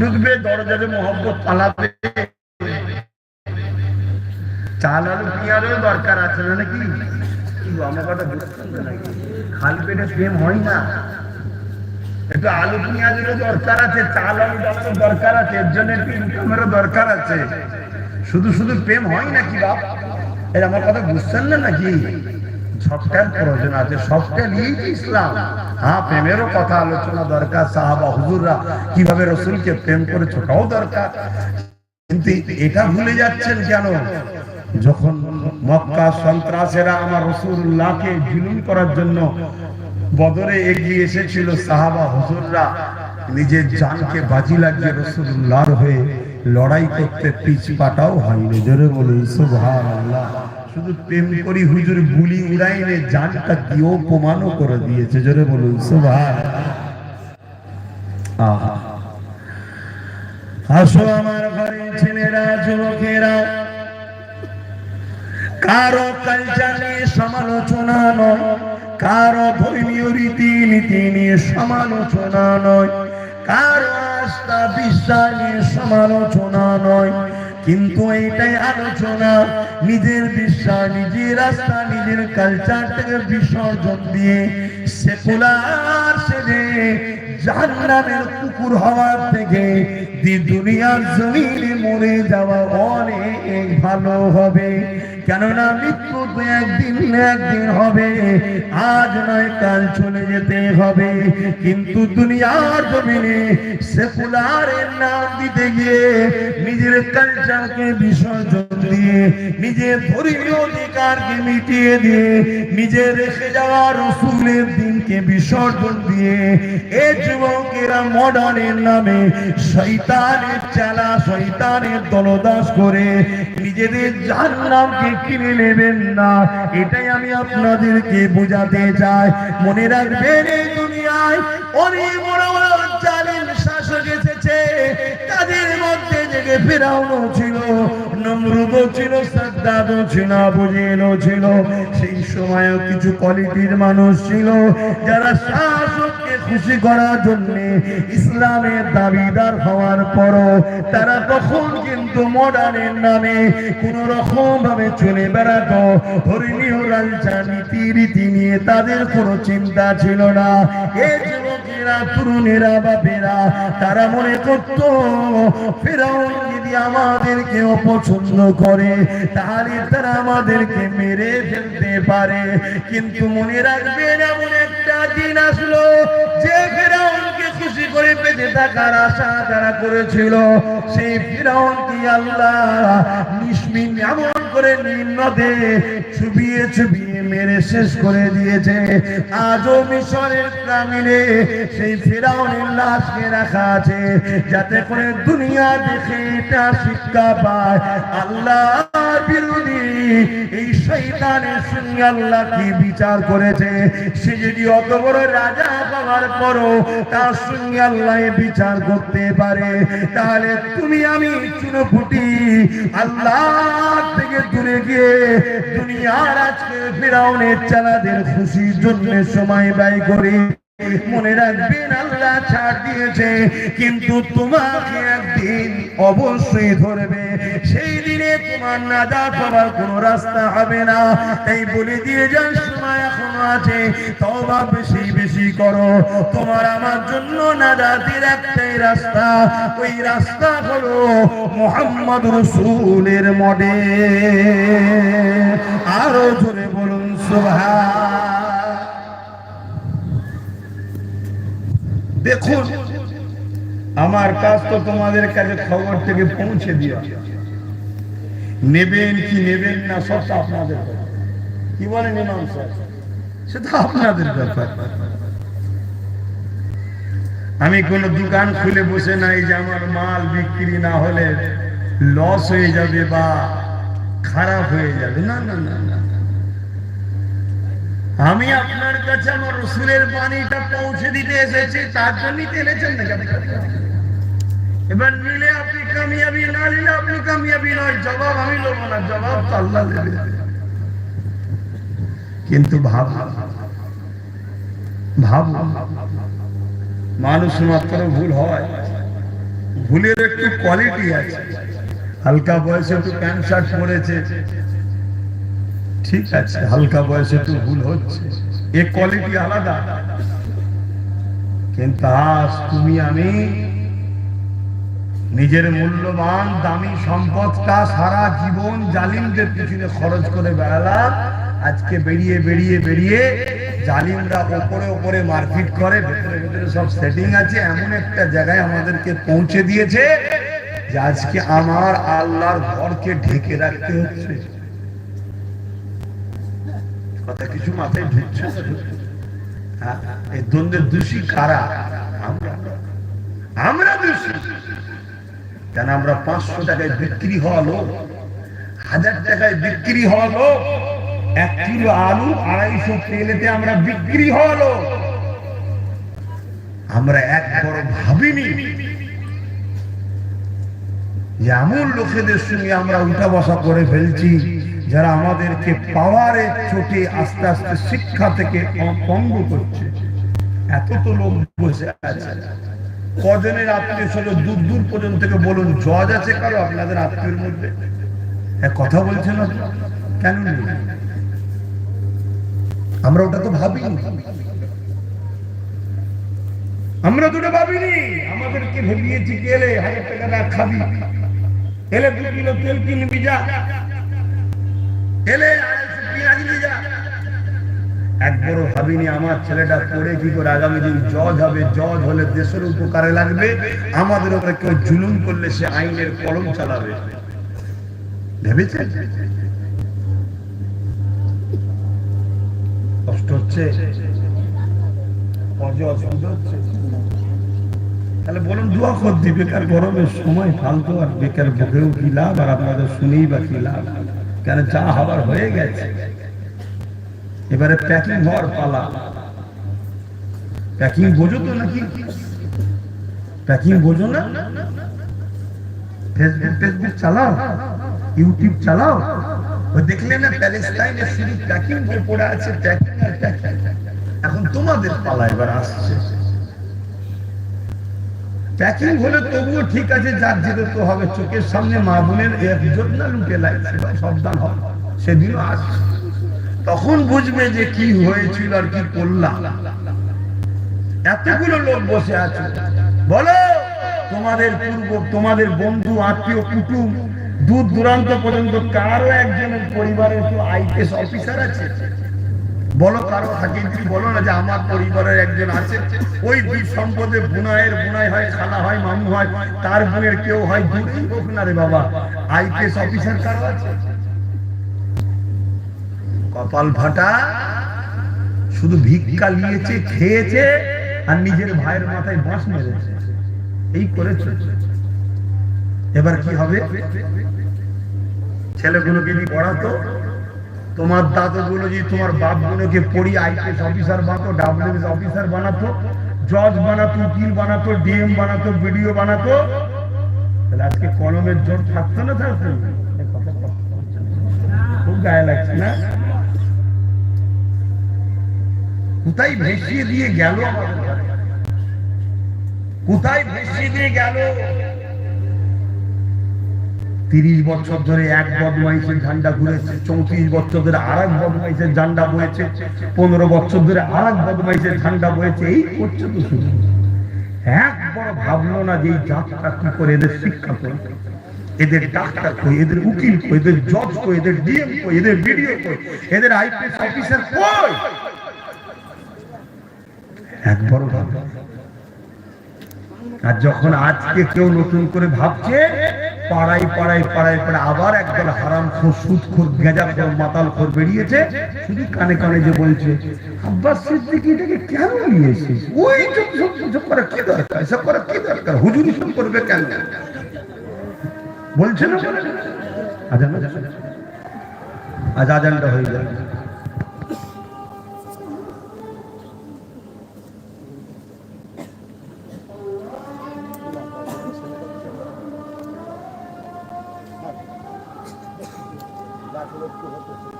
ঢুকবে, দরজাতে মোহব্বত পালাবে। চাল আলু পেঁয়াজের দরকার আছে না নাকি? আমার কথা বুঝছেন তো নাকি? খালি পেটে প্রেম হয় না। একটু আলু পেঁয়াজেরও দরকার আছে, চাল আলু ডালেরও দরকার আছে, এর জন্য একটু ইনকামেরও দরকার আছে। শুধু শুধু প্রেম হয় নাকি বাপ? এর আমার কথা বুঝছেন না নাকি? সবটার প্রয়োজন আছে সবটা নিয়েই তো ইসলাম। হ্যাঁ প্রেমেরও কথা, আলোচনা দরকার, সাহাবা, হুজুররা কীভাবে রসুলকে প্রেম করেছে ওটাও দরকার। কিন্তু এটা ভুলে যাচ্ছেন কেন? যখন মক্কা সন্ত্রাসেরা আমার রসুল্লাহকে জুলুম করার জন্য বদরে এগিয়ে এসেছিল, সাহাবা, হুজুররা নিজের জানকে বাজি লাগিয়ে রসুল্লাহর হয়ে লড়াই করতে পিছ পাটাও হয়নি। জোরে বলুন, সুবহানাল্লাহ। শুধু প্রেম করি হুজুর গুলি উড়াইনে জানটা দিয়েও প্রমাণও করে দিয়েছে। জোরে বলুন আহা। আসো আমার ঘরে ছেলেরা, যুবকেরা। কারও কালচার নিয়ে সমালোচনা নয়, কারও ধর্মীয় রীতি নীতি নিয়ে সমালোচনা নয়, কারও আস্থা বিশ্বাস নিয়ে সমালোচনা নয় কিন্তু এইটাই আলোচনা। নিজের বিশ্বাস, নিজের রাস্তা, নিজের কালচার থেকে বিসর্জন দিয়ে সেকুলার সেজে জাহান্নামের কুকুর হওয়ার থেকে দুনিয়ার জমিনে মরে যাওয়া অনেক ভালো হবে। কেননা মৃত্যু তো একদিন একদিন হবে। আজ নয়, কাল চলে যেতে হবে। কিন্তু দুনিয়ার জমিনে সেকুলারের নাম দিতে গিয়ে নিজের কালচারকে বিসর্জন দিয়ে, নিজের ধর্মীয় অধিকারকে মিটিয়ে দিয়ে, নিজের রেখে যাওয়া রসুলের দিনকে বিসর্জন দিয়ে, এ যুবকেরা মডার্নের নামে শৈতানের চালা শৈতানের দলদাস করে নিজেদের জাহান্নামকে কিনে নেবেন না? এটাই আমি আপনাদেরকে বোঝাতে চাই। মনে রাখবেন এই দুনিয়ায় অনেক বড় বড় ফেরাউনও ছিল, নমরুদও ছিল, সাদ্দাদও ছিল বুঝেলও ছিল। সেই সময়ও কিছু কোয়ালিটির মানুষ ছিল, যারা শাসককে খুশি করার জন্য ইসলামের দাবিদার হওয়ার পরও তারা তখন কিন্তু মডার্নের নামে কোন রকম ভাবে চলে বেড়াতো। ধর্মীয় লালচা নীতি রীতি নিয়ে তাদের কোনো চিন্তা ছিল না। এ যুবকেরা তরুণেরা বাপেরা, তারা মনে করত, ফেরাউন যদি আমাদেরকে অপছন্দ করে, তাহলে তারা আমাদেরকে মেরে ফেলতে পারে। কিন্তু মনে রাখবেন, এমন একটা দিন আসলো, যে ফেরাউনকে খুশি করে পেতে থাকার আশা তারা করেছিল। সেই ফেরাউন কি আল্লাহ নিসমিন এমন করে নিম্নদে চুবিয়ে চুবিয়ে মেরে শেষ করে দিয়েছে। আজও মিশরের গ্রামীণে সেই ফেরাউনের লাশকে রাখা আছে, যাতে করে দুনিয়া দেখে এটা শিক্ষা পায়। আল্লাহ বিরোধী এই শৈতানের সঙ্গে আল্লাহ কি বিচার করেছে? সে যদি অত বড় রাজা হওয়ার পরও তার সঙ্গে আল্লাহ বিচার করতে পারে, তাহলে তুমি আমি আল্লাহ থেকে দূরে গিয়ে দুনিয়ার আজকে ফেরাউনের চালাদের খুশির জন্য সময় ব্যয় করি মনে রাখবেন, আল্লাহ ছাড় দিয়েছে। কিন্তু তোমাকে একদিন অবশ্যই ধরবে। সেই দিনে তোমার নাজাত পাওয়ার কোনো রাস্তা হবে না। তাই বলে দিয়ে যান, সময় এখনও আছে। তবা বেশি বেশি করো। তোমার আমার জন্য নাজাতের একটাই রাস্তা, ওই রাস্তা হলো মোহাম্মদ রসুলের মডে। আরও জোরে বলুন দেখুন, আমার কাজ তো তোমাদের কাছে খবর থেকে পৌঁছে দিয়া নেবেন কি নেবেন না, সবটা আপনাদের কি বলেন ইমাম সাহেব? সেটা আপনাদের ব্যাপার। আমি কোন দোকান খুলে বসে নাই যে আমার মাল বিক্রি না হলে লস হয়ে যাবে বা খারাপ হয়ে যাবে। না না না না আমি আপনার কাছে আমার রসুলের বাণীটা পৌঁছে দিতে এসেছি, তার জন্যই তো এনেছেন নাকি এবার নিলে আপনি কামিয়াবি, না নিলে আপনি কামিয়াবি নয়, জবাব আমি নেব না, জবাব তো আল্লাহ দেবে। কিন্তু ভাব ভাব মানুষ মাত্র ভুল হয়। ভুলের একটু কোয়ালিটি আছে। হালকা বয়সে একটু প্যান্ট শার্ট পরেছে। ঠিক আছে, হালকা বয়সে একটু ভুল হচ্ছে। এ কোয়ালিটি আলাদা। কিন্তু আজ তুমি আমি নিজের মূল্যবান দামি সম্পদটা সারা জীবন জালিমদের পিছনে খরচ করে বেড়ালাম। আজকে বেরিয়ে বেরিয়ে বেরিয়ে জালিমরা ওপরে ওপরে মারপিট করে ভেতরে ভেতরে সব সেটিং আছে এমন একটা জায়গায় আমাদেরকে পৌঁছে দিয়েছে আজকে আমার আল্লাহর ঘরকে ঢেকে রাখতে হচ্ছে। কথা কিছু মাথায় ঢুকছে? হ্যাঁ, এই দ্বন্দ্বের দোষী কারা? আমরা দোষী। কেন আমরা পাঁচশো টাকায় বিক্রি হওয়া লোক? হাজার টাকায় বিক্রি হওয়া লোক? এক কিলো আলু আড়াইশো তেলেতে আমরা বিক্রি লোক আমরা একবার ভাবিনি। যে এমন লোকেদের সঙ্গে আমরা উঠা বসা করে ফেলছি, যারা আমাদেরকে পাওয়ারের চোটে আস্তে আস্তে শিক্ষা থেকে অঙ্গ করছে। এত তো লোক বসে আছে। কজনের আত্মীয় স্বজন দূর দূর পর্যন্ত থেকে বলুন, জজ আছে কারও আপনাদের আত্মীয়ের মধ্যে? কথা বলছেন না কেন নেই? আমরা ওটা তো ভাবিনি। আমরা তো ভাবিনি। আমাদেরকে ভেবিয়েছি এলে হাজার টাকা রাখ খাবি। এলে দু কিলো তেল কিনবি যা। এলে আড়াইশো পেঁয়াজ একবারও ভাবিনি, আমার ছেলেটা পড়ে কি করে আগামী দিন জজ হবে। জজ হলে দেশের উপকারে লাগবে। আমাদের উপরে কেউ জুলুম করলে সে আইনের কলম চালাবে। ভেবেছে কষ্ট হচ্ছে? তাহলে বলুন, দোয়া কর দি বেকার গরমের সময় ফালতু আর বেকার বকেও কি লাভ? আর আপনাদের শুনেই বা কি লাভ? কেন চা হবার হয়ে গেছে? এবারে প্যাকিং হওয়ার পালা। প্যাকিং বোঝো তো নাকি? প্যাকিং বোঝো না? ফেসবুক ফেসবুক চালাও ইউটিউব চালাও। ওই দেখলে না শুধু প্যাকিং পড়ে আছে প্যাকিং আর প্যাকিং এখন তোমাদের পালা এবার আসছে। প্যাকিং হলে তবুও ঠিক আছে, যার যেতে তো হবে। চোখের সামনে মা বোনের লুটে লাগছে হবে তখন বুঝবে যে কি হয়েছিল আর কি করলাম। এতগুলো লোক বসে আছে। বলো, তোমাদের পূর্ব, তোমাদের বন্ধু, আত্মীয়, কুটুম দূর দূরান্ত পর্যন্ত কারও একজনের পরিবারের কেউ আইপিএস অফিসার আছে? বলো কারও থাকে যদি বলো না যে আমার পরিবারের একজন আছে। ওই দুই সম্পদে বুনায়ের বুনাই হয়, খালা হয়, মামু হয়, তার বোনের কেউ হয় দুই হোক না রে বাবা। আইপিএস অফিসার কারও আছে? কপাল ফাটা, শুধু ভিক্ষা নিয়েছে, খেয়েছে, আর নিজের ভাইয়ের মাথায় বাঁশ মেরেছে। এই করেছে। এবার কি হবে? ছেলেগুলোকে যদি পড়াতো, তোমার দাদুগুলো যদি তোমার বাপগুলোকে পড়ি আইপিএস অফিসার বানাতো ডাব্লিউএস অফিসার বানাতো জজ বানাতো, উকিল বানাতো ডিএম বানাতো বিডিও বানাতো। তাহলে আজকে কলমের জোর থাকতো না থাকতো খুব গায়ে লাগছে না? কোথায় ভেসিয়ে দিয়ে গেল? কোথায় ভেসিয়ে দিয়ে গেল? তিরিশ বছর ধরে এক বদমাইশের ঝান্ডা ঘুরেছে, চৌত্রিশ বছর ধরে আর এক বদমাইশের ঝান্ডা বয়েছে পনেরো বছর ধরে আর এক বদমাইশের ঝান্ডা বয়েছে এই করছে তো শুধু। একবার ভাবলো না যে এই যাত্রা কি করে এদের শিক্ষা করবে এদের ডাক্তার কই? এদের উকিল কই? এদের জজ কই? এদের ডিএম কই? এদের বিডিও কই? এদের আইপিএস অফিসার কই? একবারও ভাবলো। আর যখন আজকে কেউ নতুন করে ভাবছে পাড়াই পাড়াই পাড়াই পাড়ায় আবার একদল হারাম খোর সুদ খোর গেঁজা খোর মাতাল খোর বেরিয়েছে। শুধু কানে কানে যে বলছে, আব্বাস সিদ্দিকি এটাকে কেন নিয়েছিস ওই চুপ চুপ চুপ করা কি দরকার? এসব করা কি দরকার? হুজুরি সব করবে কেন? বলছে না? আজান? আজ আজানটা হয়ে যাবে। 就是自我本身。